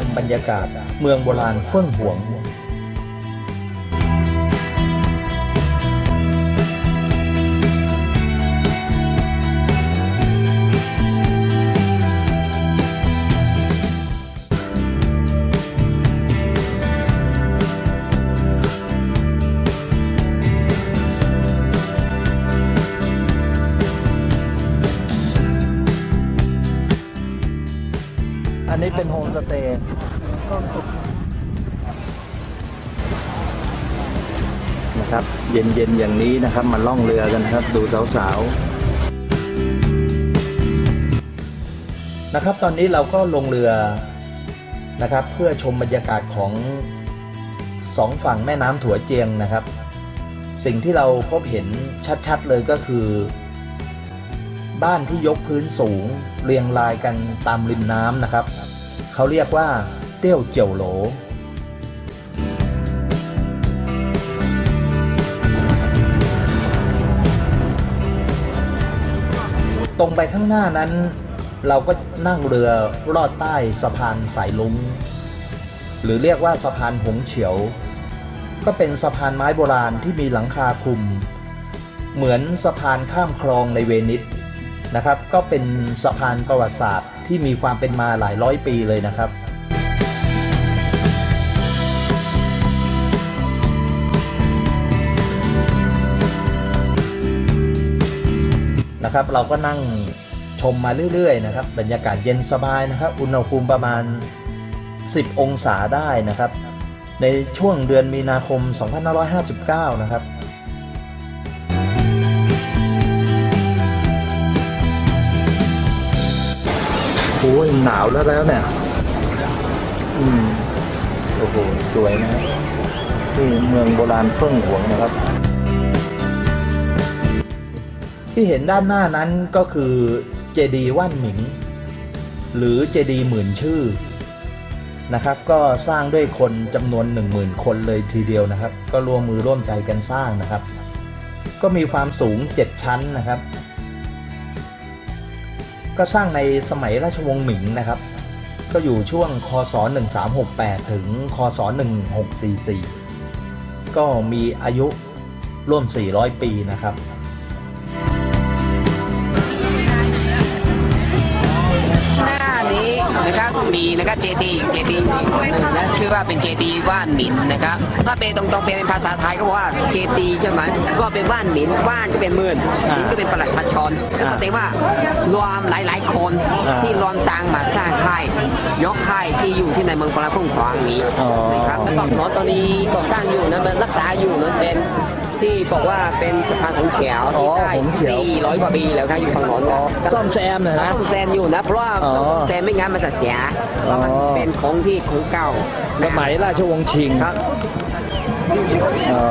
มบรรยากาศ เมืองโบราณเฟื่องหวง นี้เป็นโฮมสเตย์นะครับ เย็นๆ อย่างนี้นะครับ มาล่องเรือกันนะครับ ดูสาวๆ นะครับ ตอนนี้เราก็ลงเรือนะครับ เพื่อชมบรรยากาศของสองฝั่งแม่น้ำถัวเจียงนะครับ สิ่งที่เราพบเห็นชัดๆ เลยก็คือ บ้านที่ยกพื้นสูงเรียงรายกันตามริมน้ำนะครับ เขาเรียกว่าเตี้ยวเจียวโหล ตรงไปข้างหน้านั้น เราก็นั่งเรือลอดใต้สะพานสายลุงหรือเรียกว่าสะพานหงเฉียว ก็เป็นสะพานไม้โบราณที่มีหลังคาคลุม เหมือนสะพานข้ามคลองในเวนิส นะครับก็เป็นสะพานประวัติศาสตร์ที่มีความเป็นมาหลายร้อยปีเลยนะครับ นะครับเราก็นั่งชมมาเรื่อยๆนะครับบรรยากาศเย็นสบายนะครับ อุณหภูมิประมาณ 10 องศาได้นะครับ ในช่วงเดือนมีนาคม 2559 นะครับ โอ้ยหนาวแล้วแล้วเนี่ย อืม โอ้โห สวยนะที่เมืองโบราณเฟิ่องหวงนะครับ ที่เห็นด้านหน้านั้นก็คือเจดีย์ว่านหมิง หรือเจดีย์หมื่นชื่อนะครับ ก็สร้างด้วยคนจำนวนหนึ่งหมื่นคนเลยทีเดียวนะครับ ก็ร่วมมือร่วมใจกันสร้างนะครับ ก็มีความสูง 7 ชั้นนะครับ ก็สร้างในสมัยราชวงศ์หมิงนะครับ ก็อยู่ช่วงคศ 1368 ถึงคศ 1644 ก็มีอายุร่วม 400 ปีนะครับ นี้นะครับมีนะครับเจดีเจดีนะชื่อว่าเป็นเจดีว่านหมินนะครับถ้าเป็นตรงๆเป็นภาษาไทยก็บอกว่าเจดีใช่ไหมก็เป็นว่านหมินว่านก็เป็นหมื่นหมินก็เป็นประหลัดชาชนก็แสดงว่ารวมหลายๆคนอ่าที่รวมตังค์มาสร้างค่ายยกค่ายที่อยู่ที่ในเมืองปราพุ่งขวางนี้อ๋อนะครับแล้วก็หนอนตอนนี้ก็สร้างอยู่นะมันรักษาอยู่นั้นเป็น ที่บอกว่าเป็นสะพานของเฉียวที่ได้อ๋อหงเฉียว 400 กว่าปีแล้วครับอยู่ฝั่งโน้นนะซ่อมแซมนะนะต้องแซมอยู่นะ เพราะว่าอ๋อต้องแซมไม่งั้นมันจะเสียแล้วมันอ๋อ เป็นของที่ของเก่าสมัยราชวงศ์ชิง ครับ อ๋อ